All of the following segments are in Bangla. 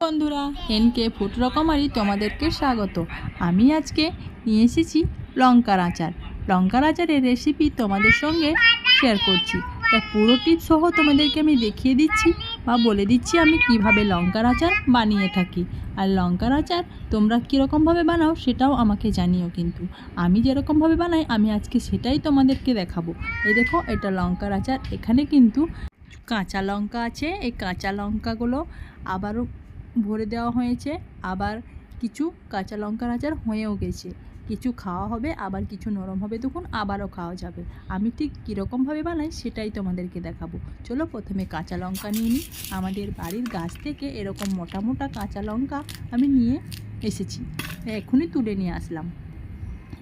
বন্ধুরা এনকে ফুড রকমারি তোমাদেরকে স্বাগত। আমি আজকে নিয়ে এসেছি লঙ্কার আচার। লঙ্কার আচারের রেসিপি তোমাদের সঙ্গে শেয়ার করছি। তা পুরো টিপ সহ তোমাদেরকে আমি দেখিয়ে দিচ্ছি বা বলে দিচ্ছি আমি কীভাবে লঙ্কার আচার বানিয়ে থাকি। আর লঙ্কার আচার তোমরা কীরকমভাবে বানাও সেটাও আমাকে জানিও কিন্তু। আমি যেরকমভাবে বানাই, আমি আজকে সেটাই তোমাদেরকে দেখাবো। এই দেখো, এটা লঙ্কার আচার। এখানে কিন্তু কাঁচা লঙ্কা আছে। এই কাঁচা লঙ্কাগুলো আবারও ভরে দেওয়া হয়েছে। আবার কিছু কাঁচা লঙ্কার আচার হয়েও গেছে। কিছু খাওয়া হবে, আবার কিছু নরম হবে তখন আবারও খাওয়া যাবে। আমি ঠিক কীরকমভাবে বানাই সেটাই তোমাদেরকে দেখাবো। চলো প্রথমে কাঁচা লঙ্কা নিয়ে নিই। আমাদের বাড়ির গাছ থেকে এরকম মোটা মোটা কাঁচা লঙ্কা আমি নিয়ে এসেছি। এখনই তুলে নিয়ে আসলাম।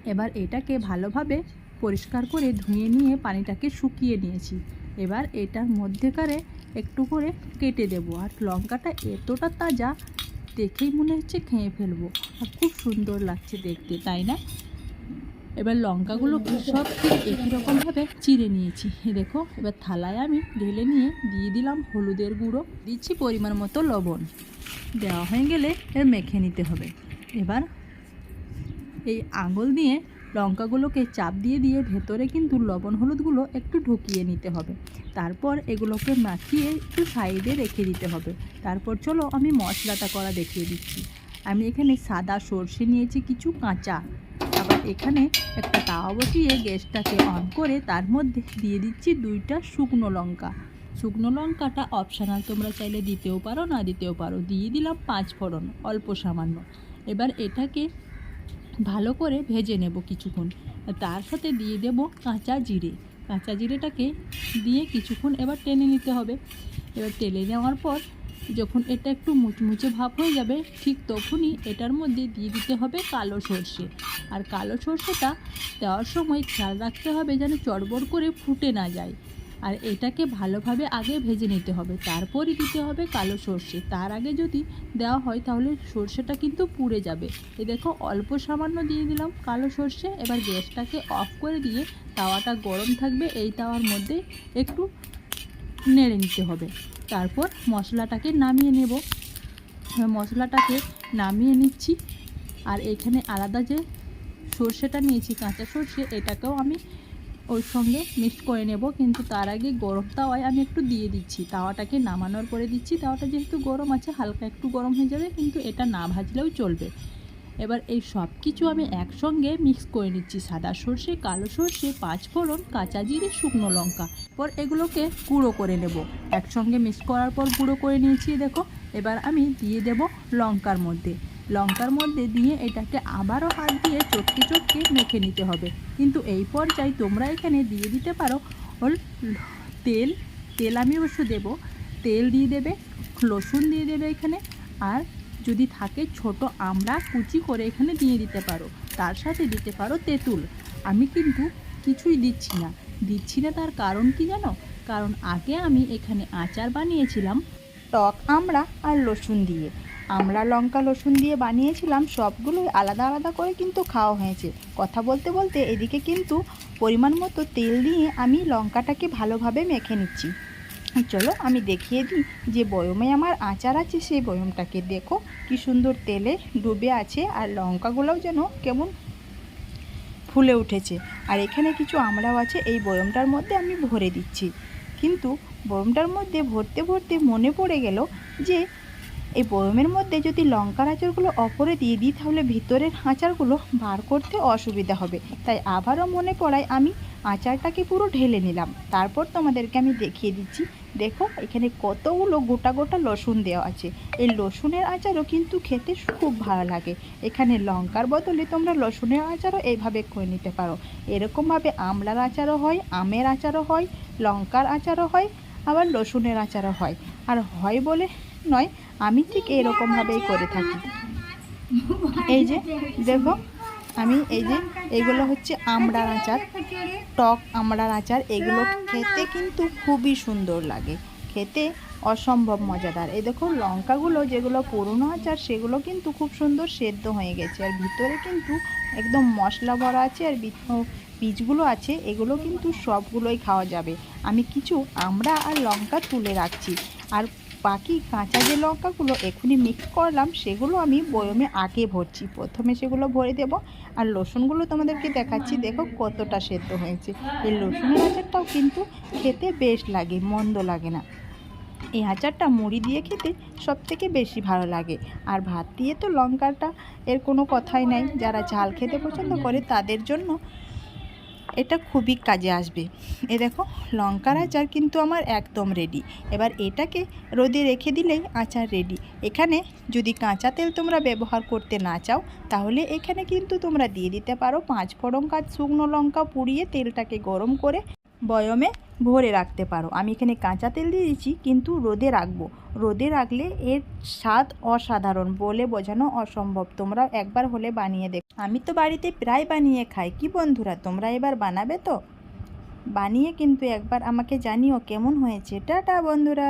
এবার এটাকে ভালোভাবে পরিষ্কার করে ধুয়ে নিয়ে পানিটাকে শুকিয়ে নিয়েছি। এবার এটার মধ্যেকারে একটু করে কেটে দেবো। আর লঙ্কাটা এতটা তাজা, দেখেই মনে হচ্ছে খেয়ে ফেলব। আর খুব সুন্দর লাগছে দেখতে, তাই না? এবার লঙ্কাগুলো সব একই রকমভাবে চিড়ে নিয়েছি। দেখো, এবার থালায় আমি ঢেলে নিয়ে দিয়ে দিলাম হলুদের গুঁড়ো। দিচ্ছি পরিমাণ মতো লবণ। দেওয়া হয়ে গেলে এর মেখে নিতে হবে। এবার এই আঙুল দিয়ে লঙ্কাগুলোকে চাপ দিয়ে দিয়ে ভেতরে কিন্তু লবণ হলুদগুলো একটু ঢুকিয়ে নিতে হবে। তারপর এগুলোকে মাখিয়ে একটু সাইডে রেখে দিতে হবে। তারপর চলো আমি মশলাটা করা দেখিয়ে দিচ্ছি। আমি এখানে সাদা সর্ষে নিয়েছি, কিছু কাঁচা। আবার এখানে একটা তাওয়া বসিয়ে গ্যাসটাকে অন করে তার মধ্যে দিয়ে দিচ্ছি দুইটা শুকনো লঙ্কা। শুকনো লঙ্কাটা অপশানাল, তোমরা চাইলে দিতেও পারো, না দিতেও পারো। দিয়ে দিলাম পাঁচ ফোড়ন, অল্প সামান্য। এবার এটাকে ভালো করে ভেজে নেব কিছুক্ষণ। তার সাথে দিয়ে দেব কাঁচা জিরে। কাঁচা জিরেটাকে দিয়ে কিছুক্ষণ এবার টেনে নিতে হবে। এবার তেলে নেওয়ার পর যখন এটা একটু মুচমুচে ভাব হয়ে যাবে, ঠিক তখনই এটার মধ্যে দিয়ে দিতে হবে কালো সর্ষে। আর কালো সর্ষেটা দেওয়ার সময় খেয়াল রাখতে হবে যেন চড়বড় করে ফুটে না যায়। আর এটাকে ভালোভাবে আগে ভেজে নিতে হবে। তারপরই দিতে হবে কালো সর্ষে। তার আগে যদি দেওয়া হয় তাহলে সর্ষেটা কিন্তু পুড়ে যাবে। এ দেখো, অল্প সামান্য দিয়ে দিলাম কালো সর্ষে। এবার গ্যাসটাকে অফ করে দিয়ে তাওয়াটা গরম থাকবে। এই তাওয়ার মধ্যে একটু নেড়ে নিতে হবে। তারপর মশলাটাকে নামিয়ে নেব। মশলাটাকে নামিয়ে নিচ্ছি। আর এখানে আলাদা যে সর্ষেটা নিয়েছি, কাঁচা সর্ষে, এটাকেও আমি ওর সঙ্গে মিক্স করে নেব। কিন্তু তার আগে গরম তাওয়ায় আমি একটু দিয়ে দিচ্ছি। তাওয়াটাকে নামানোর পরে দিচ্ছি। তাওয়াটা যেহেতু গরম আছে, হালকা একটু গরম হয়ে যাবে, কিন্তু এটা না ভাজলেও চলবে। এবার এই সব কিছু আমি একসঙ্গে মিক্স করে নিচ্ছি। সাদা সর্ষে, কালো সর্ষে, পাঁচফোড়ন, কাঁচা জিরে, শুকনো লঙ্কা। পর এগুলোকে গুঁড়ো করে নেব। একসঙ্গে মিক্স করার পর গুঁড়ো করে নিয়েছি, দেখো। এবার আমি দিয়ে দেব লঙ্কার মধ্যে। লঙ্কার মধ্যে দিয়ে এটাকে আবারও হাত দিয়ে চটকে চটকে মেখে নিতে হবে। কিন্তু এই পর্যায়ে তোমরা এখানে দিয়ে দিতে পারো তেল। তেল আমি অবশ্য দেবো। তেল দিয়ে দেবে, রসুন দিয়ে দেবে এখানে। আর যদি থাকে ছোট আমড়া কুচি করে এখানে দিয়ে দিতে পারো। তার সাথে দিতে পারো তেঁতুল। আমি কিন্তু কিছুই দিচ্ছি না। দিচ্ছি না তার কারণ কি জানো? কারণ আগে আমি এখানে আচার বানিয়েছিলাম টক আমড়া আর রসুন দিয়ে। আমরা লঙ্কা, রসুন দিয়ে বানিয়েছিলাম সবগুলোই আলাদা আলাদা করে কিন্তু খাওয়া হয়েছে। কথা বলতে বলতে এদিকে কিন্তু পরিমাণ মতো তেল দিয়ে আমি লঙ্কাটাকে ভালোভাবে মেখে নিচ্ছি। চলো আমি দেখিয়ে দিই যে বয়মে আমার আচার আছে সেই বয়মটাকে। দেখো কি সুন্দর তেলে ডুবে আছে আর লঙ্কাগুলোও যেন কেমন ফুলে উঠেছে। আর এখানে কিছু আমড়াও আছে, এই বয়মটার মধ্যে আমি ভরে দিচ্ছি। কিন্তু বয়মটার মধ্যে ভরতে ভরতে মনে পড়ে গেল যে এই বয়মের মধ্যে যদি লঙ্কার আচারগুলো অপরে দিয়ে দিই, তাহলে ভিতরের আচারগুলো বার করতে অসুবিধা হবে। তাই আবারও মনে পড়ায় আমি আচারটাকে পুরো ঢেলে নিলাম। তারপর তোমাদেরকে আমি দেখিয়ে দিচ্ছি। দেখো, এখানে কতগুলো গোটা গোটা লসুন দেওয়া আছে। এই লসুনের আচারও কিন্তু খেতে খুব ভালো লাগে। এখানে লঙ্কার বদলে তোমরা রসুনের আচারও এইভাবে করে নিতে পারো। এরকমভাবে আমলার আচারও হয়, আমের আচারও হয়, লঙ্কার আচারও হয়, আবার লসুনের আচারও হয়। আর হয় বলে নয়, আমি ঠিক এরকমভাবেই করে থাকি। এই যে, দেখো, আমি এই যে, এগুলো হচ্ছে আমড়ার আচার, টক আমড়ার আচার, এগুলো খেতে কিন্তু খুবই সুন্দর লাগে। খেতে অসম্ভব মজাদার। এই দেখো, লঙ্কাগুলো যেগুলো পুরনো আচার, সেগুলো কিন্তু খুব সুন্দর সেদ্ধ হয়ে গেছে। আর ভিতরে কিন্তু একদম মশলা ভরা আছে, আর বীজগুলো আছে, এগুলো কিন্তু সবগুলোই খাওয়া যাবে। আমি কিছু আমড়া আর লঙ্কা তুলে রাখছি। আর বাকি কাঁচা যে লঙ্কাগুলো এখনই মিক্স করলাম, সেগুলো আমি বয়মে আগে ভরছি। প্রথমে সেগুলো ভরে দেব আর রসুনগুলো তোমাদেরকে দেখাচ্ছি। দেখো কতটা সেদ্ধ হয়েছে। এই রসুনের আচারটাও কিন্তু খেতে বেশ লাগে, মন্দ লাগে না। এই আচারটা মুড়ি দিয়ে খেতে সব থেকে বেশি ভালো লাগে। আর ভাত দিয়ে তো লঙ্কাটা এর কোনো কথাই নাই। যারা ঝাল খেতে পছন্দ করে তাদের জন্য এটা খুবই কাজে আসবে। এ দেখো, লঙ্কার আচার কিন্তু আমার একদম রেডি এবার এটাকে রোদে রেখে দিলেই আচার রেডি এখানে যদি কাঁচা তেল তোমরা ব্যবহার করতে না চাও, তাহলে এখানে কিন্তু তোমরা দিয়ে দিতে পারো পাঁচ ফোড়ন কাজ শুকনো লঙ্কা পুড়িয়ে তেলটাকে গরম করে বয়মে ভরে রাখতে পারো। আমি এখানে কাঁচা তেল দিয়ে দিচ্ছি, কিন্তু রোদে রাখব। রোদে রাখলে এর স্বাদ অসাধারণ বলে বোঝানো অসম্ভব। তোমরা একবার হলে বানিয়ে দেখ। আমি তো বাড়িতে প্রায় বানিয়ে খাই। কি বন্ধুরা, তোমরা এবার বানাবে তো? বানিয়ে কিন্তু একবার আমাকে জানিও কেমন হয়েছে। টাটা বন্ধুরা।